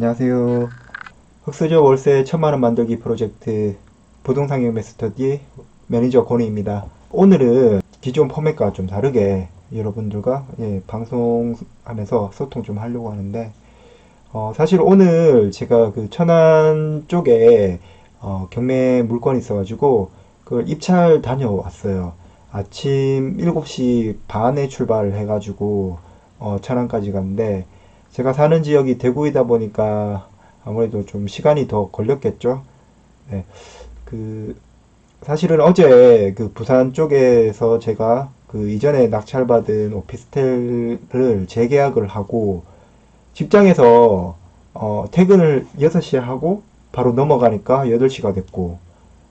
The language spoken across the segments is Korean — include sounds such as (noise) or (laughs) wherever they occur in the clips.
안녕하세요. 흑수저 월세 천만원 만들기 프로젝트 부동산 경매 스터디 매니저 권희입니다. 오늘은 기존 포맷과 좀 다르게 여러분들과 예, 방송하면서 소통 좀 하려고 하는데 어, 사실 오늘 제가 그 천안 쪽에 어, 경매 물건이 있어가지고 그걸 입찰 다녀왔어요. 아침 7시 반에 출발을 해가지고 어, 천안까지 갔는데 제가 사는 지역이 대구이다 보니까 아무래도 좀 시간이 더 걸렸겠죠. 네. 그, 사실은 어제 그 부산 쪽에서 제가 그 이전에 낙찰받은 오피스텔을 재계약을 하고 직장에서 어, 퇴근을 6시에 하고 바로 넘어가니까 8시가 됐고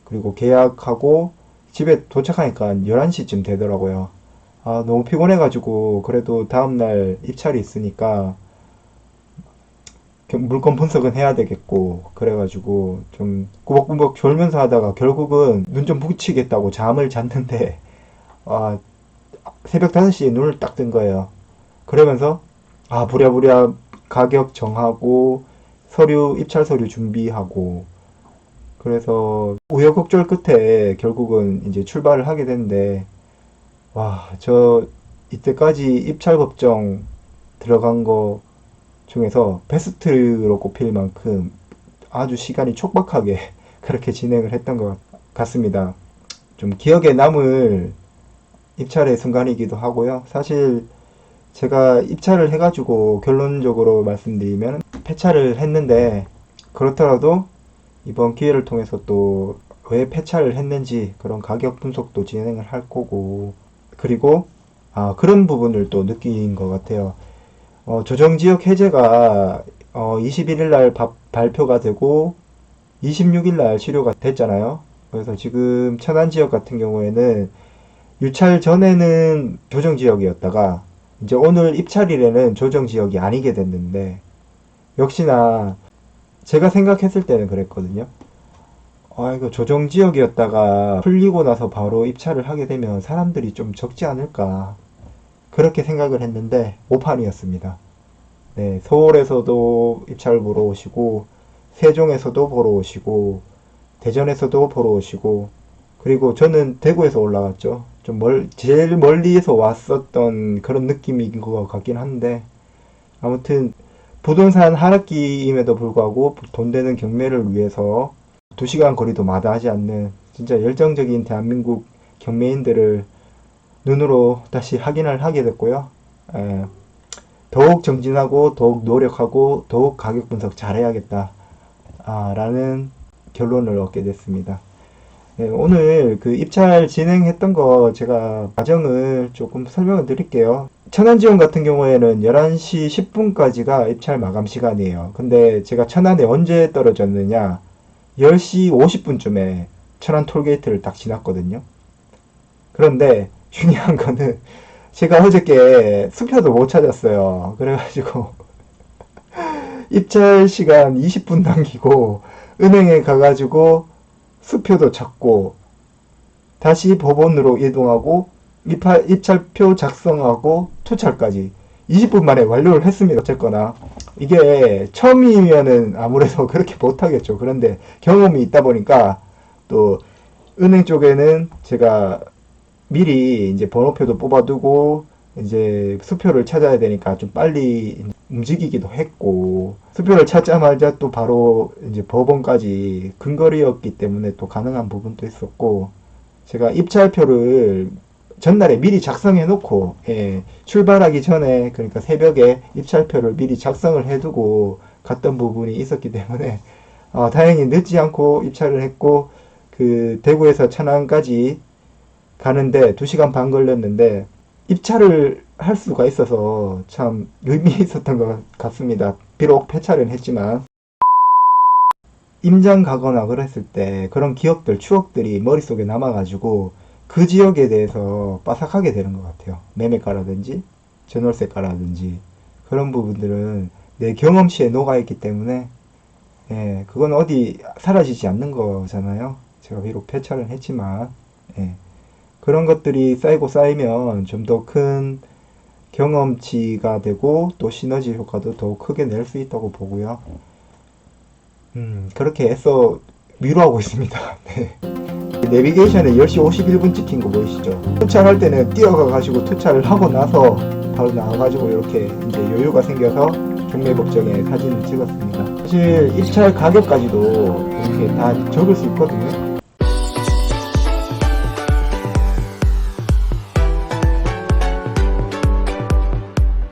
그리고 계약하고 집에 도착하니까 11시쯤 되더라고요. 아, 너무 피곤해가지고 그래도 다음날 입찰이 있으니까 겨- 물건 분석은 해야 되겠고 그래가지고 좀 꾸벅꾸벅 졸면서 하다가 결국은 눈 좀 붙이겠다고 잠을 잤는데 (laughs) 아 새벽 5시에 눈을 딱 뜬 거예요. 그러면서 아 부랴부랴 가격 정하고 서류 입찰 서류 준비하고 그래서 우여곡절 끝에 결국은 이제 출발을 하게 됐는데 와 저 이때까지 입찰 법정 들어간 거 중에서 베스트로 꼽힐 만큼 아주 시간이 촉박하게 (laughs) 그렇게 진행을 했던 것 같습니다. 좀 기억에 남을 입찰의 순간이기도 하고요. 사실 제가 입찰을 해가지고 결론적으로 말씀드리면 폐차를 했는데 그렇더라도 이번 기회를 통해서 또 왜 폐차를 했는지 그런 가격 분석도 진행을 할 거고 그리고 아, 그런 부분을 또 느낀 것 같아요. 어, 조정지역 해제가 어, 21일 날 바- 발표가 되고 26일 날 치료가 됐잖아요. 그래서 지금 천안 지역 같은 경우에는 유찰 전에는 조정 지역이었다가 이제 오늘 입찰일에는 조정 지역이 아니게 됐는데 역시나 제가 생각했을 때는 그랬거든요. 아, 이거 조정 지역이었다가 풀리고 나서 바로 입찰을 하게 되면 사람들이 좀 적지 않을까. 그렇게 생각을 했는데 오판이었습니다. 네, 서울에서도 입찰 보러 오시고 세종에서도 보러 오시고 대전에서도 보러 오시고 그리고 저는 대구에서 올라갔죠. 좀 멀, 제일 멀리에서 왔었던 그런 느낌인 것 같긴 한데 아무튼 부동산 하락기임에도 불구하고 돈 되는 경매를 위해서 2시간 거리도 마다하지 않는 진짜 열정적인 대한민국 경매인들을 눈으로 다시 확인을 하게 됐고요. 에, 더욱 정진하고 더욱 노력하고 더욱 가격 분석 잘해야겠다. 아, 라는 결론을 얻게 됐습니다. 네, 오늘 그 입찰 진행했던 거 제가 과정을 조금 설명을 드릴게요. 천안지원 같은 경우에는 11시 10분까지가 입찰 마감 시간이에요. 근데 제가 천안에 언제 떨어졌느냐? 10시 50분쯤에 천안 톨게이트를 딱 지났거든요. 그런데 중요한 거는 제가 어저께 수표도 못 찾았어요. 그래가지고 (laughs) 입찰 시간 20분 남기고 은행에 가가지고 수표도 찾고 다시 법원으로 이동하고 입찰, 입찰표 작성하고 투찰까지 20분 만에 완료를 했습니다. 어쨌거나 이게 처음이면은 아무래도 (laughs) 그렇게 못하겠죠. 그런데 경험이 있다 보니까 또 은행 쪽에는 제가 미리 이제 번호표도 뽑아두고 이제 수표를 찾아야 되니까 좀 빨리 움직이기도 했고 수표를 찾자마자 또 바로 이제 법원까지 근거리였기 때문에 또 가능한 부분도 있었고 제가 입찰표를 전날에 미리 작성해 놓고 예, 출발하기 전에 그러니까 새벽에 입찰표를 미리 작성을 해두고 갔던 부분이 있었기 때문에 어, 다행히 늦지 않고 입찰을 했고 그 대구에서 천안까지 가는데 2시간 반 걸렸는데 입찰을 할 수가 있어서 참 의미 있었던 것 같습니다. 비록 폐차를 했지만 임장 가거나 그랬을 때 그런 기억들, 추억들이 머릿속에 남아가지고 그 지역에 대해서 빠삭하게 되는 것 같아요. 매매가라든지 전월세가라든지 그런 부분들은 내 경험치에 녹아있기 때문에 예, 그건 어디 사라지지 않는 거잖아요. 제가 비록 폐차를 했지만 예. 그런 것들이 쌓이고 쌓이면 좀 더 큰 경험치가 되고 또 시너지 효과도 더 크게 낼 수 있다고 보고요. 음, 그렇게 애써 위로하고 있습니다. (laughs) 네. 내비게이션에 10시 51분 찍힌 거 보이시죠? 투차할 때는 뛰어가가지고 투차를 하고 나서 바로 나와가지고 이렇게 이제 여유가 생겨서 경매법정에 사진을 찍었습니다. 사실 입찰 가격까지도 이렇게 다 적을 수 있거든요.